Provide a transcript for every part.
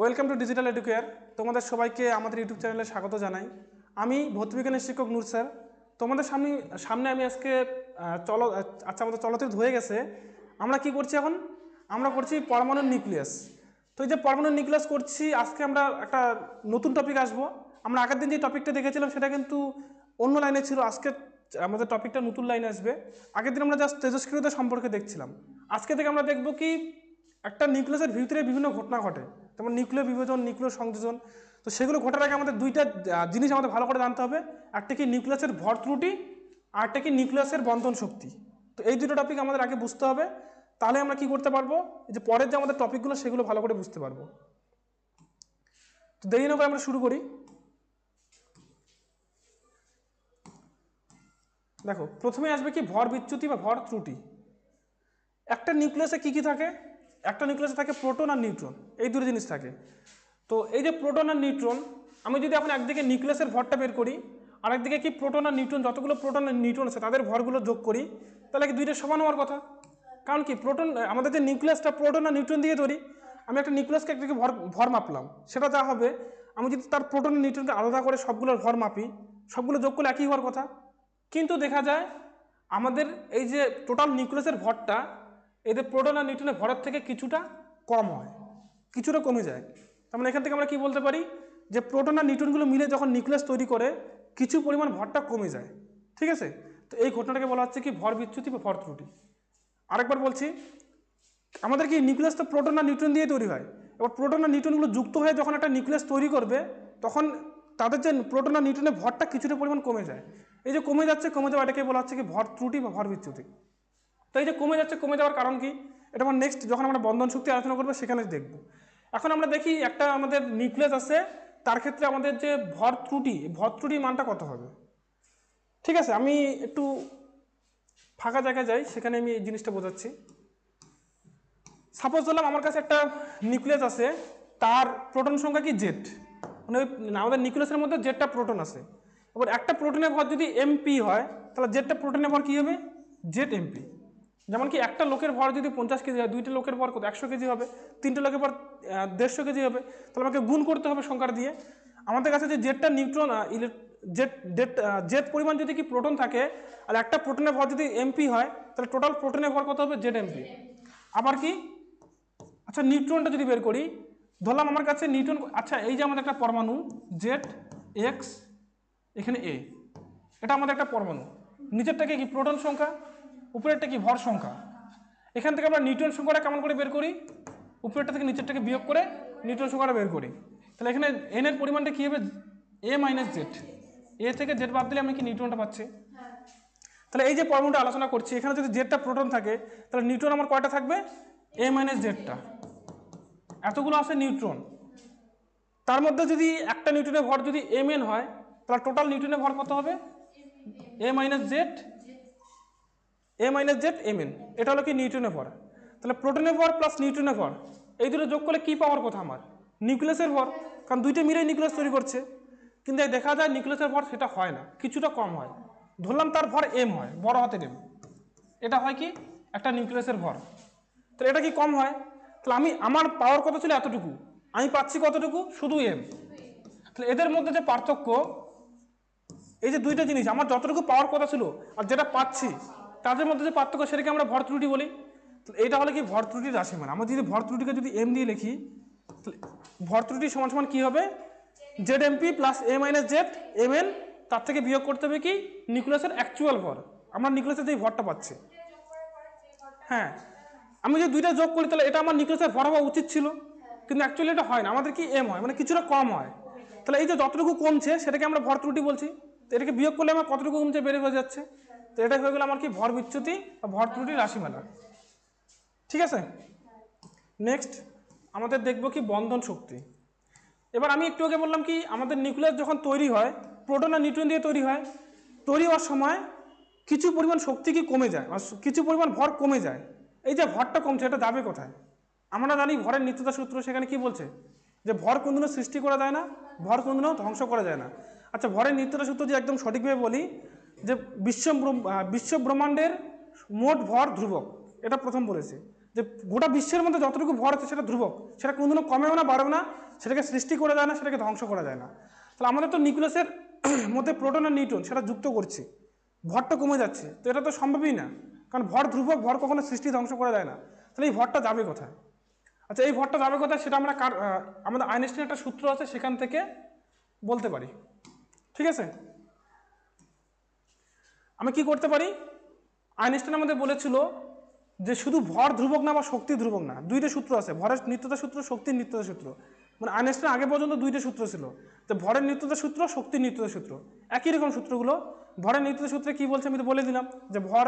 Welcome to digital educare তোমাদের সবাইকে আমাদের ইউটিউব চ্যানেলে স্বাগত জানাই। আমি ভৌতবিজ্ঞানের শিক্ষক নূর স্যার। তোমাদের সামনে সামনে আমি আজকে চলো আচ্ছা আমাদের চলচ্চিত্র হয়ে গেছে। আমরা কি করছি এখন? আমরা করছি পরমাণুর নিউক্লিয়াস। তো এই যে পরমাণুর নিউক্লিয়াস করছি, আজকে আমরা একটা নতুন টপিক আসব। আমরা আগের দিন যে টপিকটা দেখেছিলাম, সেটা কিন্তু অন্য লাইনে ছিল। আজকে আমাদের টপিকটা নতুন লাইনে আসবে। আগের দিন আমরা জাস্ট তেজস্ক্রিয়তা সম্পর্কে দেখছিলাম। আজকে থেকে আমরা দেখব কি একটা নিউক্লিয়াসের ভিতরে বিভিন্ন ঘটনা ঘটে। যেমন নিউক্লিয় বিভাজন, নিউক্লিয় সংযোজন। তো সেগুলো ঘটার আগে আমাদের দুইটা জিনিস আমাদের ভালো করে জানতে হবে। একটা কি নিউক্লিয়াসের ভর ত্রুটি, আর একটা কি নিউক্লিয়াসের বন্ধন শক্তি। তো এই দুটো টপিক আমাদের আগে বুঝতে হবে। তাহলে আমরা কি করতে পারব? এই যে পরের যে আমাদের টপিকগুলো সেগুলো ভালো করে বুঝতে পারব। তো দেরি না করে আমরা শুরু করি। দেখো, প্রথমে আসবে কি ভর বিচ্যুতি বা ভর ত্রুটি। একটা নিউক্লিয়াসে কি কি থাকে? একটা নিউক্লিয়াসে থাকে প্রোটন আর নিউট্রন, এই দুটো জিনিস থাকে। তো এই যে প্রোটন আর নিউট্রন, আমি যদি এখন একদিকে নিউক্লিয়াসের ভরটা বের করি আর একদিকে কি প্রোটন আর নিউট্রন, যতগুলো প্রোটন আর নিউট্রন আছে তাদের ভরগুলো যোগ করি, তাহলে কি দুইটা সমান হওয়ার কথা? কারণ কি প্রোটন, আমাদের যে নিউক্লিয়াসটা প্রোটন আর নিউট্রন দিয়ে তৈরি আমি একটা নিউক্লিয়াসকে একদিকে ভর ভর মাপলাম, সেটা যা হবে, আমি যদি তার প্রোটন আর নিউট্রনকে আলাদা করে সবগুলোর ভর মাপি, সবগুলো যোগ করলে একই হওয়ার কথা। কিন্তু দেখা যায়, আমাদের এই যে টোটাল নিউক্লিয়াসের ভরটা এদের প্রোটন আর নিউট্রনের ভরের থেকে কিছুটা কম হয়, কিছুটা কমে যায়। তার মানে এখান থেকে আমরা কি বলতে পারি? যে প্রোটন আর নিউট্রনগুলো মিলে যখন নিউক্লিয়াস তৈরি করে, কিছু পরিমাণ ভরটা কমে যায়। ঠিক আছে? তো এই ঘটনাটাকে বলা হচ্ছে কি ভর বিচ্যুতি বা ভর ত্রুটি। আরেকবার বলছি, আমাদের কি নিউক্লিয়াস তো প্রোটন আর নিউট্রন দিয়ে তৈরি হয়। এবার প্রোটন আর নিউট্রনগুলো যুক্ত হয়ে যখন একটা নিউক্লিয়াস তৈরি করবে, তখন তাদের যে প্রোটন আর নিউট্রনের ভরটা কিছুটা পরিমাণ কমে যায়। এই যে কমে যাচ্ছে, কমে যাওয়া এটাকে বলা হচ্ছে কি ভর ত্রুটি বা ভর বিচ্যুতি। তো এই যে কমে যাচ্ছে, কমে যাওয়ার কারণ কি? এটা আমার নেক্সট যখন আমরা বন্ধন শক্তি আলোচনা করব, সেখানে দেখব। এখন আমরা দেখি একটা আমাদের নিউক্লিয়াস আছে, তার ক্ষেত্রে আমাদের যে ভর ত্রুটি, ভর ত্রুটির মানটা কত হবে? ঠিক আছে, আমি একটু ফাঁকা জায়গায় যাই, সেখানে আমি এই জিনিসটা বোঝাচ্ছি। সাপোজ ধরলাম আমার কাছে একটা নিউক্লিয়াস আছে, তার প্রোটন সংখ্যা কি জেড মানে ওই আমাদের নিউক্লিয়াসের মধ্যে জেডটা প্রোটন আছে। এবার একটা প্রোটনের ভর যদি এমপি হয়, তাহলে জেডটা প্রোটনের ভর কী হবে? জেড এমপি যেমন কি একটা লোকের ভর যদি পঞ্চাশ কেজি হয় দুইটা লোকের ভর কত? একশো কেজি হবে তিনটে লোকের আহ, দেড়শো কেজি হবে। তাহলে আমাকে গুণ করতে হবে সংখ্যার দিয়ে। আমাদের কাছে যে জেডটা নিউট্রন জেট ডেট জেড পরিমাণ যদি কি প্রোটন থাকে আর একটা প্রোটনের ভর যদি এমপি হয় তাহলে টোটাল প্রোটনের ভর কত হবে? জেড এমপি আবার কি? আচ্ছা নিউট্রনটা যদি বের করি ধরলাম আমার কাছে নিউট্রন আচ্ছা এই যে আমাদের একটা পরমাণু জেড এক্স এখানে এ। এটা আমাদের একটা পরমাণু। নিচেরটাকে কি? প্রোটন সংখ্যা। উপরেরটা কি ভর সংখ্যা? এখান থেকে আমরা নিউট্রন সংখ্যাটা কেমন করে বের করি? উপরেরটা থেকে নিচেরটাকে বিয়োগ করে নিউট্রন সংখ্যাটা বের করি। তাহলে এখানে এন এর পরিমাণটা কী হবে? এ মাইনাস জেড এ থেকে জেড বাদ দিলে আমি কি নিউট্রনটা পাচ্ছি? তাহলে এই যে পরমাণুটা আলোচনা করছি, এখানে যদি জেডটা প্রোটন থাকে, তাহলে নিউট্রন আমার কয়টা থাকবে? এ মাইনাস জেডটা এতগুলো আছে নিউট্রন। তার মধ্যে যদি একটা নিউট্রনের ভর যদি এম এন হয়, তাহলে টোটাল নিউট্রনের ভর কত হবে? A minus Z A minus Z M N এটা হলো কি নিউট্রনের ভর। তাহলে প্রোটনের ভর প্লাস নিউট্রনের ভর। এই দুটো যোগ করলে কী পাওয়ার কথা আমার? নিউক্লিয়াসের ভর। কারণ দুইটা মিলেই নিউক্লিয়াস তৈরি করছে। কিন্তু দেখা যায় নিউক্লিয়াসের ভর সেটা হয় না। কিছুটা কম হয়। ধরলাম তার ভর এম হয়, বড় হাতের এম এটা হয় কি? একটা নিউক্লিয়াসের ভর। তাহলে এটা কি কম হয়? তাহলে আমি, আমার পাওয়ার কত ছিল এতটুকু? আমি পাচ্ছি কতটুকু? শুধু এম তাহলে এদের মধ্যে যে পার্থক্য, এই যে দুইটা জিনিস, আমার যতটুকু পাওয়ার কথা ছিল আর যেটা পাচ্ছি তাদের মধ্যে যে পার্থক্য সেটাকে আমরা ভর ত্রুটি বলি। এটা হলো কি? ভর ত্রুটির রাশিমান আমরা যদি ভর ত্রুটিকে যদি এম দিয়ে লিখি ভর ত্রুটি সমান সমান কী হবে? Z MP plus A minus Z M N তার থেকে বিয়োগ করতে হবে কি? নিউক্লিয়াসের অ্যাকচুয়াল ভর। আমরা নিউক্লিয়াসের যে ভরটা পাচ্ছি। হ্যাঁ আমি যদি দুইটা যোগ করি, তাহলে এটা আমার নিউক্লিয়াসের ভর হওয়া উচিত ছিল। কিন্তু অ্যাকচুয়ালি এটা হয় না। আমাদের কি এম হয়? মানে কিছুটা কম হয়। তাহলে এই যে যতটুকু কমছে, সেটাকে আমরা ভর ত্রুটি বলছি। এটাকে বিয়োগ করলে আমার কতটুকু কমছে বেড়ে হয়ে যাচ্ছে? তো এটা হয়ে গেলো আমার কি ভর বিচ্যুতি বা ভর ত্রুটি রাশিমালা ঠিক আছে? নেক্সট আমাদের দেখব কি বন্ধন শক্তি। এবার আমি একটু আগে বললাম কি, আমাদের নিউক্লিয়াস যখন তৈরি হয়, প্রোটন আর নিউট্রন দিয়ে তৈরি হয়, তৈরি হওয়ার সময় কিছু পরিমাণ শক্তি কি কমে যায়? আর কিছু পরিমাণ ভর কমে যায়। এই যে ভরটা কমছে, এটা যাবে কোথায়? আমরা জানি ভরের নিত্যতা সূত্র সেখানে কি বলছে? যে ভর কোনদিনও সৃষ্টি করা যায় না, ভর কোনদিনও ধ্বংস করা যায় না। আচ্ছা ভরের নিত্যতা সূত্র যে একদম সঠিকভাবে বলি, যে বিশ্ব বিশ্ব ব্রহ্মাণ্ডের মোট ভর ধ্রুবক, এটা প্রথম বলেছে। যে যে গোটা বিশ্বের মধ্যে যতটুকু ভর আছে সেটা ধ্রুবক, সেটা কোনোদিনও কমেও না, বাড়েও না, সেটাকে সৃষ্টি করা যায় না, সেটাকে ধ্বংস করা যায় না। তাহলে আমাদের তো নিউক্লিয়াসের মধ্যে প্রোটন আর নিউট্রন, সেটা যুক্ত করছে। ভরটা কমে যাচ্ছে, তো এটা তো সম্ভবই না, কারণ ভর ধ্রুবক, ভর কখনো সৃষ্টি ধ্বংস করা যায় না। তাহলে এই ভরটা যাবে কোথায়? আচ্ছা এই ভরটা যাবে কোথায় সেটা আমরা কার আমাদের আইনস্টাইন একটা সূত্র আছে সেখান থেকে বলতে পারি। ঠিক আছে? আমি কি করতে পারি? আইনস্টাইন আমাদের বলেছিল যে শুধু ভর ধ্রুবক না বা শক্তি ধ্রুবক না, দুইটা সূত্র আছে। ভরের নিত্যতা সূত্র, শক্তির নিত্যতা সূত্র। মানে আইনস্টাইন আগে পর্যন্ত দুইটা সূত্র ছিল। তো ভরের নিত্যতা সূত্র, শক্তির নিত্যতা সূত্র। একই রকম সূত্রগুলো। ভরের নিত্যতা সূত্রে কি বলছে আমি তো বলে দিলাম, যে ভর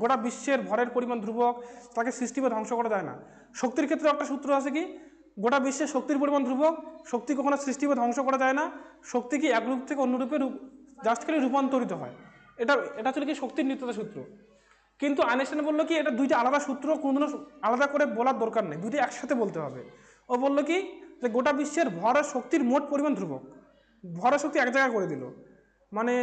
গোটা বিশ্বের ভরের পরিমাণ ধ্রুবক, তাকে সৃষ্টি বা ধ্বংস করা যায় না। শক্তির ক্ষেত্রে একটা সূত্র আছে কি? গোটা বিশ্বের শক্তির পরিমাণ ধ্রুবক, শক্তি কখনো সৃষ্টি বা ধ্বংস করা যায় না, শক্তি কি এক রূপ থেকে অন্য রূপে রূপ জাস্ট খালি রূপান্তরিত হয়। এটা এটা ছিল কি শক্তির নিত্যতা সূত্র। কিন্তু আইনস্টাইন বলল কি, এটা দুইটা আলাদা সূত্র, কোনোদিনও আলাদা করে বলার দরকার নেই, দুইটা একসাথে বলতে হবে। ও বলল কি, যে গোটা বিশ্বের ভর শক্তির মোট পরিমাণ ধ্রুবক, ভর শক্তি এক জায়গায় করে দিল। মানে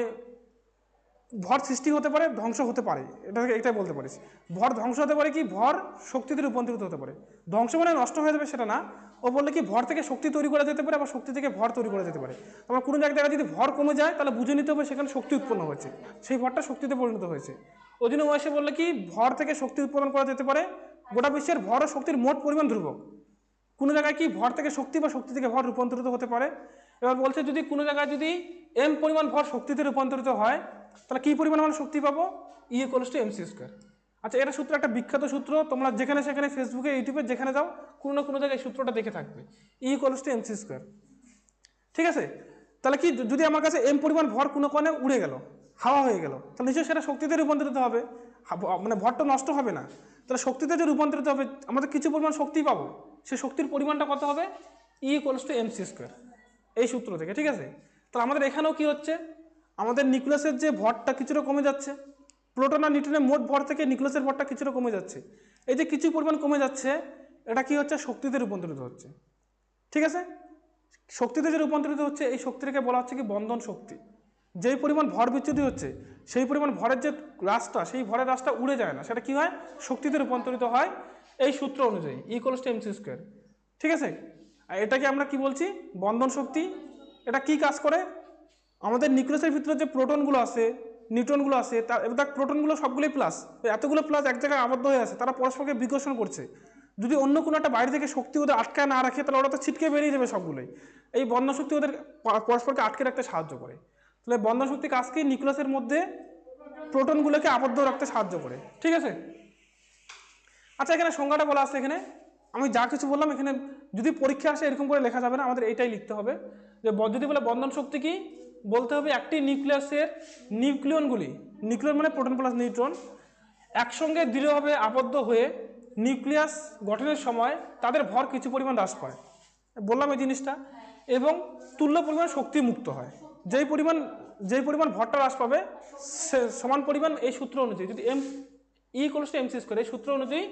ভর সৃষ্টি হতে পারে, ধ্বংস হতে পারে। এটা এটাই বলতে পারিস। ভর ধ্বংস হতে পারে কি? ভর শক্তিতে রূপান্তরিত হতে পারে। ধ্বংস মানে নষ্ট হয়ে যাবে সেটা না। ও বললে কি, ভর থেকে শক্তি তৈরি করা যেতে পারে, আবার শক্তি থেকে ভর তৈরি করা যেতে পারে। আবার কোনো এক জায়গায় যদি ভর কমে যায়, তাহলে বুঝে নিতে হবে সেখানে শক্তি উৎপন্ন হয়েছে। সেই ভরটা শক্তিতে পরিণত হয়েছে। ওই জন্য বললে কি, ভর থেকে শক্তি উৎপাদন করা যেতে পারে। গোটা বিশ্বের ভর ও শক্তির মোট পরিমাণ ধ্রুবক। কোনো জায়গায় কি ভর থেকে শক্তি বা শক্তি থেকে ভর রূপান্তরিত হতে পারে? এবার বলছে যদি কোনো জায়গায় যদি এম পরিমাণ ভর শক্তিতে রূপান্তরিত হয়, তাহলে কী পরিমাণ আমরা শক্তি পাবো? E equals to M C square আচ্ছা এটা সূত্র একটা বিখ্যাত সূত্র। তোমরা যেখানে সেখানে ফেসবুকে ইউটিউবে যেখানে যাও, কোনো না কোনো জায়গায় সূত্রটা দেখে থাকবে। E equals to M C square ঠিক আছে? তাহলে কি যদি আমার কাছে এম পরিমাণ ভর কোনো কোণে উড়ে গেল, হাওয়া হয়ে গেল, তাহলে নিশ্চয়ই সেটা শক্তিতে রূপান্তরিত হবে। মানে ভরটা নষ্ট হবে না। তাহলে শক্তিতে যে রূপান্তরিত হবে, আমাদের কিছু পরিমাণ শক্তি পাবো। সেই শক্তির পরিমাণটা কত হবে? E equals to M C square এই সূত্র থেকে, ঠিক আছে? তাহলে আমাদের এখানেও কি হচ্ছে? আমাদের নিউক্লিয়াসের যে ভরটা কিছুটা কমে যাচ্ছে। প্রোটন আর নিউট্রনের মোট ভর থেকে নিউক্লিয়াসের ভরটা কিছুটা কমে যাচ্ছে। এই যে কিছু পরিমাণ কমে যাচ্ছে, এটা কি হচ্ছে? শক্তিতে রূপান্তরিত হচ্ছে। ঠিক আছে? শক্তিতে যে রূপান্তরিত হচ্ছে, এই শক্তিটাকে বলা হচ্ছে কি? বন্ধন শক্তি। যেই পরিমাণ ভর বিচ্যুতি হচ্ছে, সেই পরিমাণ ভরের যে রাশটা সেই ভরের রাশটা উড়ে যায় না। সেটা কি হয়? শক্তিতে রূপান্তরিত হয়। এই সূত্র অনুযায়ী ইকুয়ালস টু এমসি স্কোয়ার ঠিক আছে? আর এটাকে আমরা কি বলছি? বন্ধন শক্তি। এটা কি কাজ করে? আমাদের নিউক্লিয়াসের ভিতরে যে প্রোটনগুলো আছে, নিউট্রনগুলো আছে তার এবার দেখ প্রোটনগুলো সবগুলোই প্লাস এতগুলো প্লাস এক জায়গায় আবদ্ধ হয়ে আছে, তারা পরস্পরকে বিকর্ষণ করছে। যদি অন্য কোনো একটা বাইরে থেকে শক্তি ওদের আটকায় না রাখে, তাহলে ওরা তো ছিটকে বেরিয়ে যাবে সবগুলোই। এই বন্ধন শক্তি ওদের পরস্পরকে আটকে রাখতে সাহায্য করে। তাহলে বন্ধন শক্তি কাজকে নিউক্লিয়াসের মধ্যে প্রোটনগুলোকে আবদ্ধ রাখতে সাহায্য করে। ঠিক আছে? আচ্ছা এখানে সংজ্ঞাটা বলা আছে এখানে। আমি যা কিছু বললাম, এখানে যদি পরীক্ষা আসে এরকম করে লেখা যাবে না, আমাদের এটাই লিখতে হবে। যে যদি বলে বন্ধন শক্তি কি? বলতে হবে একটি নিউক্লিয়াসের নিউক্লিয়নগুলি, নিউক্লিয়ন মানে প্রোটন প্লাস নিউট্রন, একসঙ্গে দৃঢ়ভাবে আবদ্ধ হয়ে নিউক্লিয়াস গঠনের সময় তাদের ভর কিছু পরিমাণ হ্রাস পায়। বললাম এই জিনিসটা। এবং তুল্য পরিমাণ শক্তি মুক্ত হয়। যেই পরিমাণ যেই পরিমাণ ভরটা হ্রাস পাবে, সে সমান পরিমাণ এই সূত্র অনুযায়ী, যদি M equals M square এই সূত্র অনুযায়ী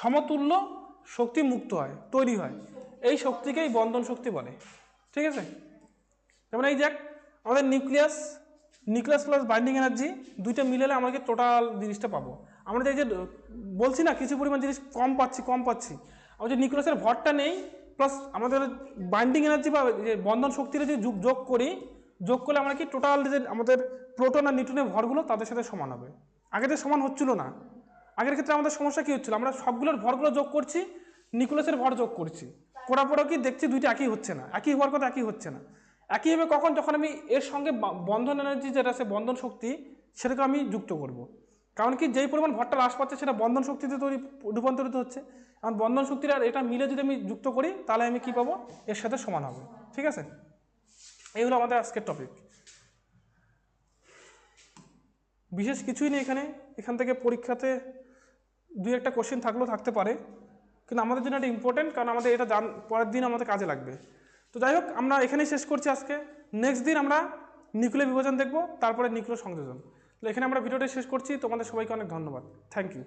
সমতুল্য শক্তি মুক্ত হয়, তৈরি হয়। এই শক্তিকেই বন্ধন শক্তি বলে। ঠিক আছে? যেমন এই দেখ আমাদের nucleus nucleus plus binding energy দুইটা মিলালে আমাকে টোটাল জিনিসটা পাবো? আমরা যে যে, বলছি না কিছু পরিমাণ জিনিস কম পাচ্ছি কম পাচ্ছি। আমরা যে নিউক্লিয়াসের ভরটা নেই প্লাস আমাদের বাইন্ডিং এনার্জি বা যে বন্ধন শক্তির যে যোগ যোগ করি, যোগ করলে আমরা কি টোটাল যে আমাদের প্রোটন আর নিউট্রনের ভরগুলো তাদের সাথে সমান হবে। আগে তো সমান হচ্ছিল না। আগের ক্ষেত্রে আমাদের সমস্যা কী হচ্ছিল? আমরা সবগুলোর ভরগুলো যোগ করছি নিউক্লিয়াসের ভর যোগ করছি। করার পরেও কি দেখছি দুইটা একই হচ্ছে না? একই হওয়ার কথা একই হচ্ছে না। একইভাবে কখন যখন আমি এর সঙ্গে বন্ধন এনার্জি যেটা আছে, বন্ধন শক্তি সেটাকে আমি যুক্ত করব। কারণ কি যেই পরিমাণ ভরটা হ্রাস পাচ্ছে, সেটা বন্ধন শক্তিতে তৈরি, রূপান্তরিত হচ্ছে। কারণ বন্ধন শক্তির আর এটা মিলে যদি আমি যুক্ত করি, তাহলে আমি কি পাবো? এর সাথে সমান হবে। ঠিক আছে? এই হলো আমাদের আজকের টপিক বিশেষ কিছুই নেই এখানে। এখান থেকে পরীক্ষাতে দুই একটা কোশ্চেন থাকলেও থাকতে পারে। কিন্তু আমাদের জন্য এটা ইম্পর্টেন্ট কারণ আমাদের এটা জান, পরের দিন আমাদের কাজে লাগবে। তো যাই হোক, আমরা এখানেই শেষ করছি আজকে। নেক্সট দিন আমরা নিউক্লিয় বিভাজন দেখব, তারপরে নিউক্লিয় সংযোজন। তো এখানে আমরা ভিডিওটা শেষ করছি। তোমাদের সবাইকে অনেক ধন্যবাদ। Thank you